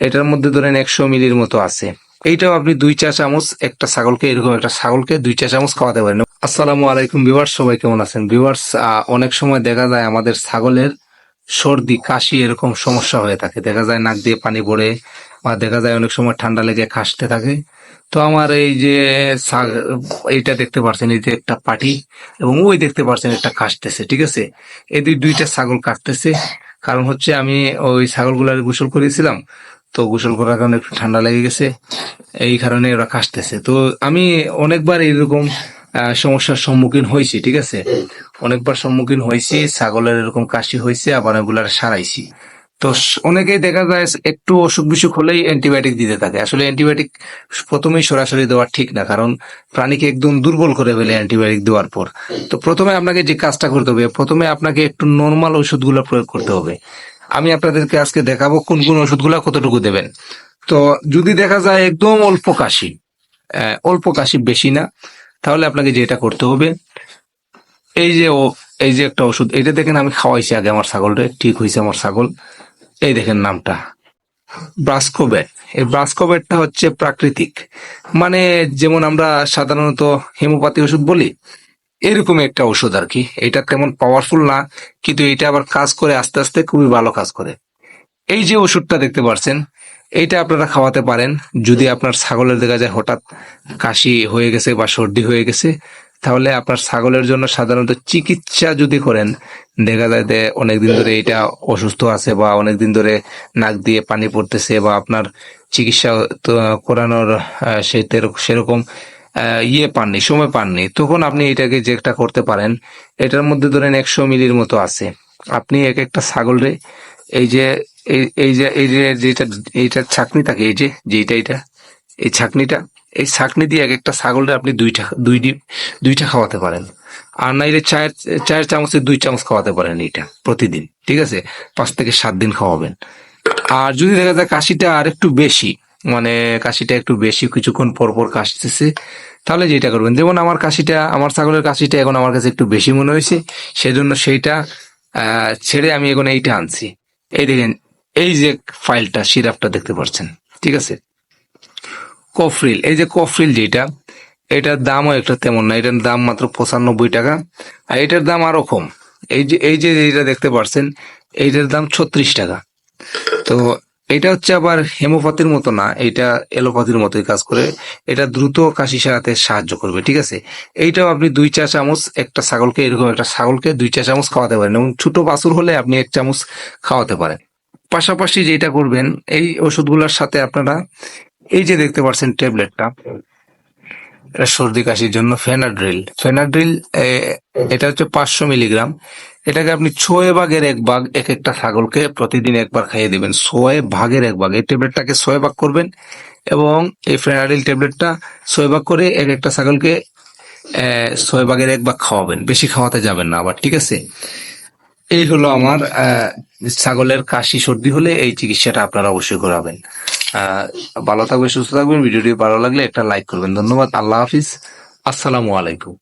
এটার মধ্যে ধরেন একশো মিলির মতো আছে। এইটাও আপনি দুই চা চামচ, একটা ছাগলকে, এরকম একটা ছাগলকে দুই চা চামচ খাওয়াতে পারেন। আসসালামু আলাইকুম ভিউয়ার্স, সবাই কেমন আছেন? ভিউয়ার্স অনেক সময় দেখা যায় আমাদের ছাগলের সর্দি, কাশি এরকম সমস্যা হয়ে থাকে। দেখা যায় নাক দিয়ে পানি পড়ে বা দেখা যায় অনেক সময় ঠান্ডা লেগে খাসতে থাকে। তো আমার এই যে এইটা দেখতে পাচ্ছেন এই যে একটা পাটি এবং ওই দেখতে পাচ্ছেন একটা কাশতেছে, ঠিক আছে? এই দুই, দুইটা ছাগল কাটতেছে কারণ হচ্ছে আমি ওই ছাগলগুলার গোসল করেছিলাম তো গোসল করার কারণে একটু ঠান্ডা লেগে গেছে। এই কারণে ওরা কাশতেছে। তো আমি অনেকবার এরকম সমস্যার সম্মুখীন হয়েছি, ঠিক আছে? অনেকবার সম্মুখীন হয়েছি, ছাগলের এরকম কাশি হয়েছে, আবার এগুলার সারাইছি। তো অনেকেই দেখা যায় একটু অসুখ বিসুখ হলেই অ্যান্টিবায়োটিক দিতে থাকে। আসলে অ্যান্টিবায়োটিক প্রথমেই সরাসরি দেওয়া ঠিক না, কারণ প্রাণীকে একদম দুর্বল করে ফেলে অ্যান্টিবায়োটিক দেওয়ার পর। তো প্রথমে আপনাকে যে কাজটা করতে হবে, প্রথমে আপনাকে একটু নর্মাল ওষুধগুলো প্রয়োগ করতে হবে। আমি আপনাদেরকে আজকে দেখাবো কোন কোন ওষুধগুলো কতটুকু দেবেন। তো যদি দেখা যায় একদম অল্প কাশি অল্প কাশি বেশি না, তাহলে আপনাকে যেটা করতে হবে, এই যে ও, এই যে একটা ওষুধ, এটা দেখেন আমি খাওয়াইছি আগে আমার ছাগলটা, ঠিক হয়েছে আমার ছাগল। এই দেখেন নামটা ব্রাস্কোবেট এই ব্রাস্কোবেটটা হচ্ছে প্রাকৃতিক মানে যেমন আমরা সাধারণত হেমোপ্যাথি ওষুধ বলি এরকম একটা ওষুধ আর কি। এটা তেমন পাওয়ারফুল না, কিন্তু এটা আবার কাজ করে, আস্তে আস্তে খুবই ভালো কাজ করে। এই যে ওষুধটা দেখতে পাচ্ছেন এইটা আপনারা খাওয়াতে পারেন। যদি আপনার ছাগলের দেখা যায় হঠাৎ কাশি হয়ে গেছে বা সর্দি হয়ে গেছে, তাহলে আপনার ছাগলের জন্য সাধারণত চিকিৎসা যদি করেন, দেখা যায় যে অনেকদিন ধরে এটা অসুস্থ আছে বা অনেকদিন ধরে নাক দিয়ে পানি পড়তেছে বা আপনার চিকিৎসা করানোর সেরকম ইয়ে পাননি, সময় পাননি। তখন আপনি এটাকে যেটা করতে পারেন, এটার মধ্যে ধরেন একশো মিলির মতো আছে। আপনি এক একটা ছাগলরে এই যে, এই- যে, এই যে যেটা, এইটা ছাকনি থাকে, এই যে যেটা এটা এই ছাকনিটা, এই ছাকনি দিয়ে এক একটা ছাগলরে আপনি দুইটা, দুই দুইটা খাওয়াতে পারেন। আর নাইলে চায়ের চায়ের চামচে দুই চামচ খাওয়াতে পারেন এইটা প্রতিদিন, ঠিক আছে? পাঁচ থেকে সাত দিন খাওয়াবেন। আর যদি দেখা যায় কাশিটা আর একটু বেশি মানে কাশিটা একটু বেশি কিছুক্ষণ পর পর কাশতেছে। তাহলে যেটা করবেন, যেমন আমার কাশিটা, আমার ছাগলের কাশিটা এখন আমার কাছে একটু বেশি মনে হয়েছে, সেজন্য সেইটা ছেড়ে আমি এখন এইটা আনছি। এই দেখেন, এই যে ফাইলটা, সিরাপটা দেখতে পাচ্ছেন, ঠিক আছে? কফরিল, এই যে কফরিল যেটা, এটার দামও একটা তেমন না, এটার দাম মাত্র পঁচানব্বই টাকা, আর এটার দাম আরও কম। এই যে এই যে এইটা দেখতে পাচ্ছেন, এইটার দাম ছত্রিশ টাকা। তো এটা হচ্ছে আবার হেমোপ্যাথির মতো না, এটা এলোপ্যাথির মতোই কাজ করে। এটা দ্রুত কাশি সারাতে সাহায্য করবে, ঠিক আছে? এইটাও আপনি দুই চা চামচ, একটা ছাগলকে, এরকম একটা ছাগলকে দুই চা চামচ খাওয়াতে পারেন এবং ছোট বাছুর হলে আপনি এক চামচ খাওয়াতে পারেন। পাশাপাশি যেটা করবেন, এই ওষুধগুলোর সাথে আপনারা, এই যে দেখতে পাচ্ছেন ট্যাবলেটটা এটা সর্দি কাশির জন্য ফেনাড্রিল। ফেনাড্রিল এটা হচ্ছে পাঁচশো মিলিগ্রাম। এটাকে আপনি ছয় ভাগের এক ভাগ এক একটা ছাগলকে প্রতিদিন একবার খাইয়ে দিবেন। ছয় ভাগের এক ভাগ। এই ট্যাবলেটটাকে ছয় ভাগ করবেন এবং এই ফেনাড্রিল ট্যাবলেটটা ছয় ভাগ করে এক একটা ছাগলকে ছয় ভাগের এক ভাগ খাওয়াবেন। বেশি খাওয়াতে যাবেন না আবার, ঠিক আছে? এই হলো আমার ছাগলের কাশি সর্দি হলে এই চিকিৎসাটা আপনারা অবশ্যই করাবেন। ভালো থাকবেন, সুস্থ থাকবেন। ভিডিওটি ভালো লাগলে একটা লাইক করবেন। ধন্যবাদ। আল্লাহ হাফিজ। আসসালামু আলাইকুম।